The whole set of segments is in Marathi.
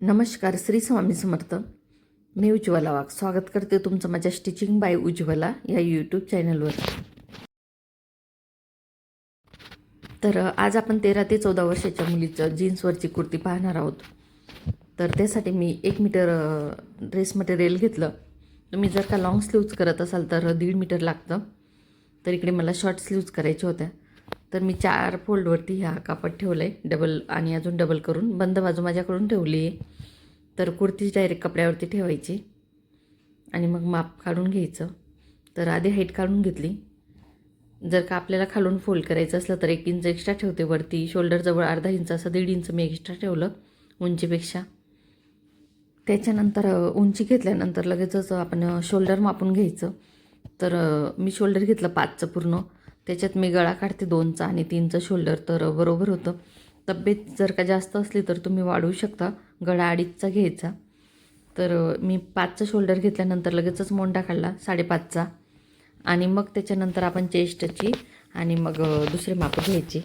नमस्कार श्री स्वामी समर्थ. मी उज्ज्वला वाघ. स्वागत करते तुमचं माझ्या स्टिचिंग बाय उज्ज्वला या यूट्यूब चॅनलवर तर आज आपण तेरा ते चौदा वर्षाच्या मुलीचं जीन्सवरची कुर्ती पाहणार आहोत. तर त्यासाठी मी एक मीटर ड्रेस मटेरियल घेतलं. तुम्ही जर का लॉंग स्लीव्ज करत असाल तर दीड मीटर लागतं. तर इकडे मला शॉर्ट स्लीव्ज करायच्या होत्या. तर मी चार फोल्डवरती ह्या कापड ठेवलं आहे डबल आणि अजून डबल करून. बंद बाजू माझ्याकडून ठेवली. आहे तर कुर्तीच डायरेक्ट कपड्यावरती ठेवायची. आणि मग माप काढून घ्यायचं. तर आधी हाईट काढून घेतली. जर का आपल्याला खालून फोल्ड करायचं असलं तर एक इंच एक्स्ट्रा ठेवते वरती. शोल्डरजवळ अर्धा इंच असं दीड इंच मी एक्स्ट्रा ठेवलं उंचीपेक्षा. त्याच्यानंतर उंची घेतल्यानंतर लगेचच आपण शोल्डर मापून घ्यायचं. तर मी शोल्डर घेतलं पाचचं पूर्ण. त्याच्यात मी गळा काढते दोनचा आणि तीनचं शोल्डर तर बरोबर होतं. तब्येत जर का जास्त असली तर तुम्ही वाढवू शकता. गळा अडीचचा घ्यायचा. तर मी पाचचं शोल्डर घेतल्यानंतर लगेचच मोंडा काढला साडेपाचचा. आणि मग त्याच्यानंतर आपण चेस्टची आणि मग दुसरे माप घ्यायची.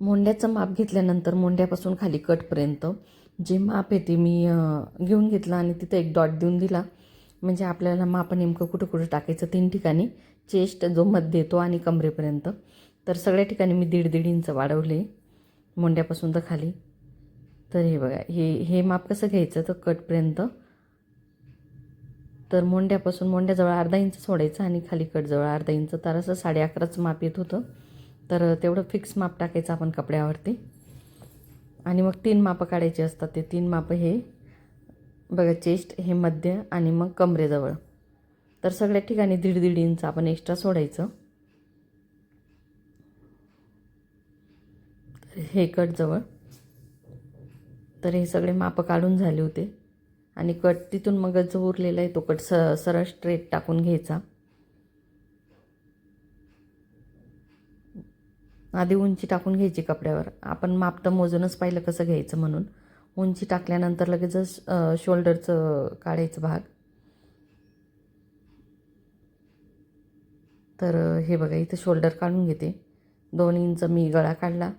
मोंड्याचं माप घेतल्यानंतर मोंड्यापासून खाली कटपर्यंत जे माप आहे ते मी घेऊन घेतलं आणि तिथं एक डॉट देऊन दिला. म्हणजे आपल्याला माप नेमकं कुठं कुठं टाकायचं तीन ठिकाणी. चेस्ट जो मध्ये येतो आणि कमरेपर्यंत तर सगळ्या ठिकाणी मी दीड दीड इंच वाढवले मोंड्यापासून तर खाली. तर हे बघा हे हे माप कसं घ्यायचं? तर कटपर्यंत. तर मोंड्यापासून मोंड्याजवळ अर्धा इंच सोडायचं आणि खाली कटजवळ अर्धा इंच. तर असं साडे अकराचं माप येत होतं. तर तेवढं फिक्स माप टाकायचं आपण कपड्यावरती. आणि मग तीन मापं काढायची असतात. ते तीन मापं हे बघा चेस्ट हे मध्य आणि मग कमरेजवळ. तर सगळ्या ठिकाणी दीड दीड इंच आपण एक्स्ट्रा सोडायचं. हे कट जवळ. तर हे सगळे मापं काढून झाले होते. आणि कट तिथून मग जो उरलेला आहे तो कट स सरळ स्ट्रेट टाकून घ्यायचा. आधी उंची टाकून घ्यायची कपड्यावर. आपण माप तर मोजूनच पाहिलं कसं घ्यायचं म्हणून. उंची टाकल्यानंतर लगेचच शोल्डरचं काढायचं भाग. तर हे बघा इथं शोल्डर काढून घेते. दोन इंच मी गळा काढला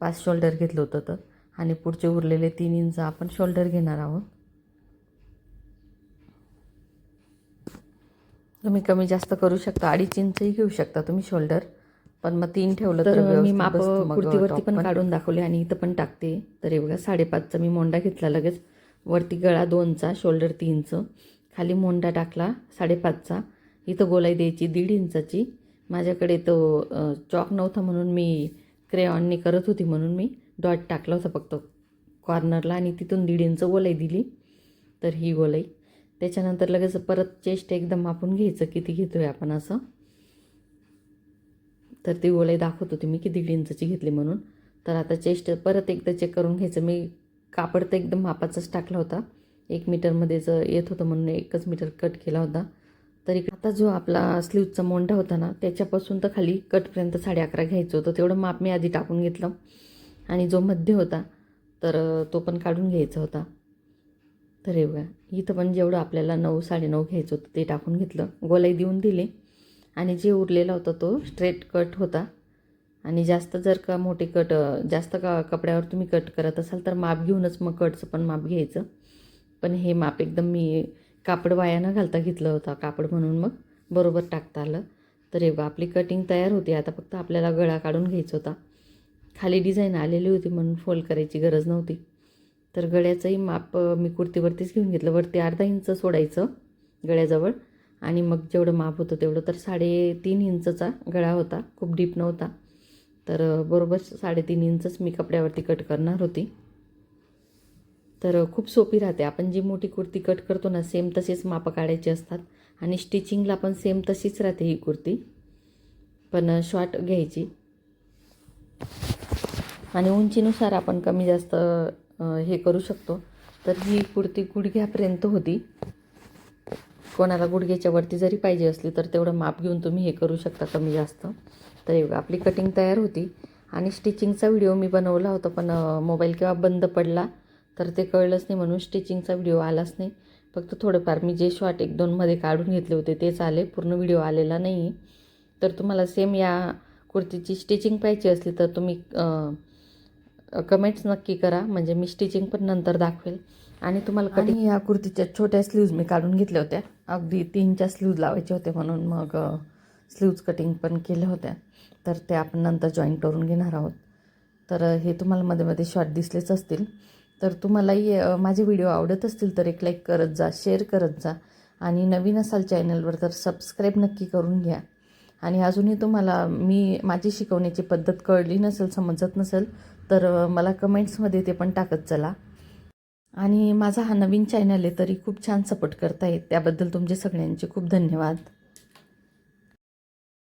पाच शोल्डर घेतलं होतं तर. आणि पुढचे उरलेले तीन इंच आपण शोल्डर घेणार आहोत. तुम्ही कमी जास्त करू शकता अडीच इंचही घेऊ शकता तुम्ही शोल्डर. पण मग तीन ठेवलं तर मी माप कुर्तीवरती पण. काढून दाखवले आणि इथं पण टाकते. तर हे बघा साडेपाचचा मी मोंडा घेतला लगेच. वरती गळा दोनचा शोल्डर तीनचं. खाली मोंडा टाकला साडेपाचचा. इथं गोलाई द्यायची दीड इंचाची. माझ्याकडे तो चॉक नव्हता म्हणून मी क्रेऑनने करत होती म्हणून मी डॉट टाकला होता फक्त कॉर्नरला आणि तिथून दीड इंच गोलाई दिली. तर ही गोलाई. त्याच्यानंतर लगेच परत चेस्ट एकदम मापून घ्यायचं किती घेतोय आपण असं. तर ती गोलाई दाखवत होती मी की दीड इंचची घेतली म्हणून. तर आता चेस्ट परत एकदा चेक करून घ्यायचं. मी कापड तर एकदम मापाचाच टाकला होता. एक मीटरमध्येच येत होतं म्हणून एकच मीटर कट केला होता. तरी आता जो आपला स्लीवचा मोंढा होता ना त्याच्यापासून तर खाली कटपर्यंत साडे अकरा घ्यायचं होतं. तेवढं माप मी आधी टाकून घेतलं. आणि जो मध्य होता तर तो पण काढून घ्यायचा होता. तर हे बघा इथं पण जेवढं आपल्याला नऊ साडेनऊ घ्यायचं होतं ते टाकून घेतलं. गोलाई देऊन दिली. आणि जे उरलेला होता तो स्ट्रेट कट होता. आणि जास्त जर का मोठे कट जास्त का कपड्यावर तुम्ही कट करत असाल तर माप घेऊनच मग कटचं पण माप घ्यायचं. पण हे माप एकदम मी कापड वाया न घालता घेतलं होतं. कापड म्हणून मग बरोबर टाकता आलं. तर हे बघा आपली कटिंग तयार होती. आता फक्त आपल्याला गळा काढून घ्यायचा होता. खाली डिझाईन आलेली होती म्हणून फोल्ड करायची गरज नव्हती. तर गळ्याचंही माप मी कुर्तीवरतीच घेऊन घेतलं. वरती अर्धा इंच सोडायचं गळ्याजवळ. आणि मग जेवढं माप होतं तेवढं. तर साडेतीन इंचचा गळा होता. खूप डीप नव्हता. तर बरोबर साडेतीन इंचच मी कपड्यावरती कट करणार होती. तर खूप सोपी राहते. आपण जी मोठी कुर्ती कट करतो ना सेम तसेच मापं काढायचे असतात. आणि स्टिचिंगला पण सेम तशीच राहते ही कुर्ती. पण शॉर्ट घ्यायची. आणि उंचीनुसार आपण कमी जास्त हे करू शकतो. तर ही कुर्ती गुडघ्यापर्यंत होती. कोणाला गुडघ्याच्या वरती जरी पाहिजे असली तर तेवढं माप घेऊन तुम्ही हे करू शकता कमी जास्त. तर आपली कटिंग तयार होती. आणि स्टिचिंगचा व्हिडिओ मी बनवला होता पण मोबाईल केव्हा बंद पडला तर ते कळलंच नाही म्हणून स्टिचिंगचा व्हिडिओ आलाच नाही. फक्त थोडंफार मी जे शॉर्ट एक दोनमध्ये काढून घेतले होते तेच आले. पूर्ण व्हिडिओ आलेला नाही तर तुम्हाला सेम या कुर्तीची स्टिचिंग पाहिजे असली तर तुम्ही कमेंट्स नक्की करा. म्हणजे मी स्टिचिंग पण नंतर दाखवेल. आणि तुम्हाला कटिंग या कुर्तीच्या छोट्या स्लीव्ज मी काढून घेतल्या होत्या. अगदी तीनच्या स्लीव्ज लावायचे होते म्हणून मग स्लीव्ज कटिंग पण केल्या होत्या. तर ते आपण नंतर जॉईन करून घेणार आहोत. तर हे तुम्हाला मध्ये मध्ये शॉर्ट दिसलेच असतील. तर तुम्हालाही माझे व्हिडिओ आवडत असतील तर एक लाईक करत जा शेअर करत जा. आणि नवीन असाल चॅनलवर तर सबस्क्राईब नक्की करून घ्या. आणि अजूनही तुम्हाला मी माझी शिकवण्याची पद्धत कळली नसेल समजत नसेल तर मला कमेंट्समध्ये ते पण टाकत चला. आणि माझा हा नवीन चॅनल आहे तरी खूप छान सपोर्ट करतायत. त्याबद्दल तुमचे सगळ्यांचे खूप धन्यवाद.